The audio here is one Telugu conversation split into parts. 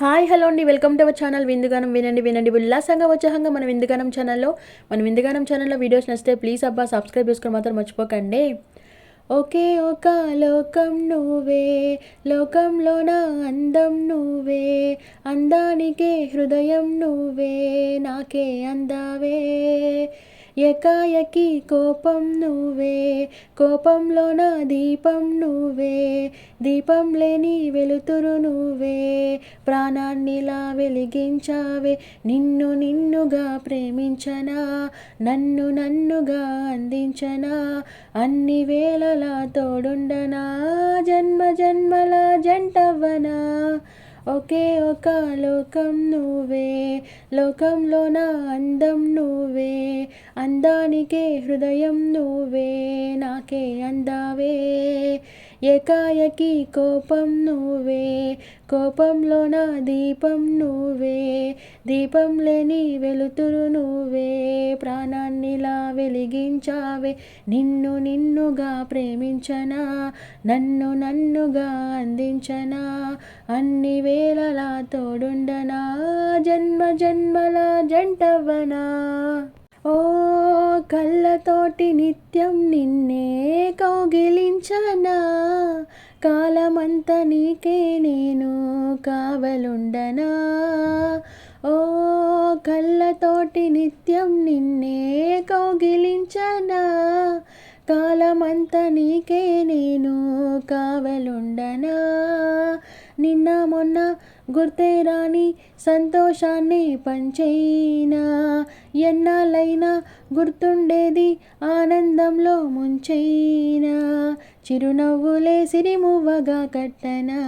హాయ్ హలో అండి. Welcome to our channel. విందుగానం వినండి వినండి. ఉల్లాసంగా ఉత్సాహంగా మన విందుగానం ఛానల్లో మన విందుగానం ఛానల్లో వీడియోస్ నచ్చితే ప్లీజ్ అబ్బా సబ్స్క్రైబ్ చేసుకొని మాత్రం మర్చిపోకండి. ఒకే ఒక లోకం నువ్వే లోకంలో నా అందం నువ్వే అందానికే హృదయం నువ్వే నాకే అందావే. ఎకాయకి కోపం నువ్వే కోపంలో నా దీపం నువ్వే దీపం లేని వెలుతురు నువ్వే ప్రాణాన్నిలా వెలిగించావే. నిన్ను నిన్నుగా ప్రేమించనా నన్ను నన్నుగా అందించనా. అన్ని వేళలా తోడుండనా జన్మ జన్మల జంటవ్వనా. ఒకే ఒక లోకం నువ్వే లోకంలో నా అందం నువ్వే. అందానికే హృదయం నువ్వే నాకే అందావే. ఏకాయకి కోపం నువ్వే కోపంలో నా దీపం నువ్వే దీపం లేని వెలుతురు నువ్వే ప్రాణాన్నిలా వెలిగించావే నిన్ను నిన్నుగా ప్రేమించనా నన్ను నన్నుగా అందించనా అన్ని వేళలా తోడుండనా జన్మ జన్మల జంటవ్వనా? ఓ కళ్ళతోటి నిత్యం నిన్నే కౌగిలించనా కాలమంత నీకే నేను కావలుండనా? ఓ కళ్ళతోటి నిత్యం నిన్నే కౌగిలించనా? కాలమంత నీకే నేను కావలుండనా? నిన్న మొన్న గుర్తే రాని సంతోషాన్ని పంచైనా ఎన్నాళ్ళైనా గుర్తుండేది ఆనందంలో ముంచైనా చిరునవ్వులే సిరిమువ్వగా కట్టనా?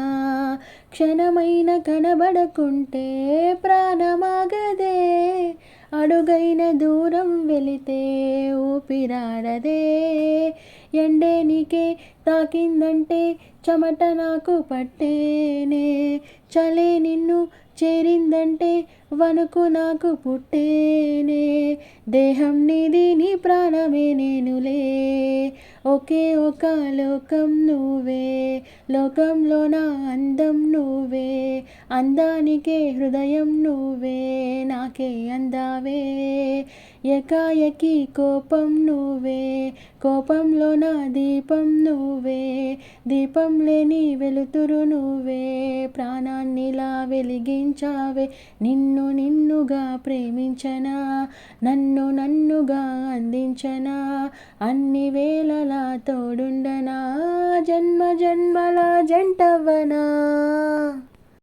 క్షణమైన కనబడకుంటే ప్రాణమాగదే. అడుగైన దూరం వెళితే ఊపిరాడదే. ఎండే నీకే తాకిందంటే చెమట నాకు పట్టేనే. చలే నిన్ను చేరిందంటే వణుకు నాకు పుట్టేనే. దేహం నీది నీ ప్రాణమే నేనులే ఒకే ఒక లోకం నువ్వే లోకంలో నా అందం నువ్వే అందానికే హృదయం నువ్వే నాకే అందావే. ఎకాయకి కోపం నువ్వే కోపంలో నా దీపం నువ్వే దీపం లేని వెలుతురు నువ్వే ప్రాణాన్నిలా వెలిగించావే నిన్ను నిన్నుగా ప్రేమించనా నన్ను నన్నుగా అందించనా అన్ని వేళలా తోడుండనా జన్మ జన్మల జంటవనా